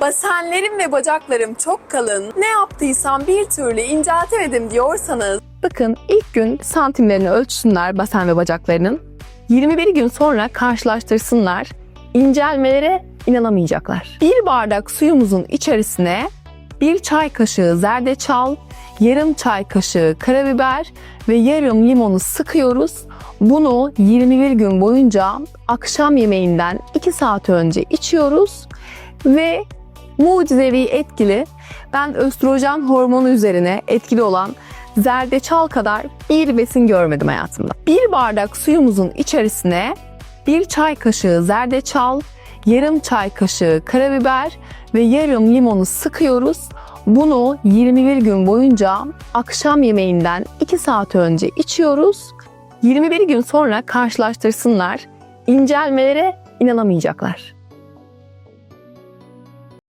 Basenlerim ve bacaklarım çok kalın. Ne yaptıysam bir türlü inceltemedim diyorsanız Bakın ilk gün santimlerini ölçsünler basen ve bacaklarının. 21 gün sonra karşılaştırsınlar. İncelmelere inanamayacaklar. Bir bardak suyumuzun içerisine bir çay kaşığı zerdeçal, yarım çay kaşığı karabiber ve yarım limonu sıkıyoruz. Bunu 21 gün boyunca akşam yemeğinden 2 saat önce içiyoruz ve mucizevi etkili ben östrojen hormonu üzerine etkili olan zerdeçal kadar bir besin görmedim hayatımda. Bir bardak suyumuzun içerisine bir çay kaşığı zerdeçal, yarım çay kaşığı karabiber ve yarım limonu sıkıyoruz. Bunu 21 gün boyunca akşam yemeğinden 2 saat önce içiyoruz. 21 gün sonra karşılaştırsınlar. İncelmelere inanamayacaklar.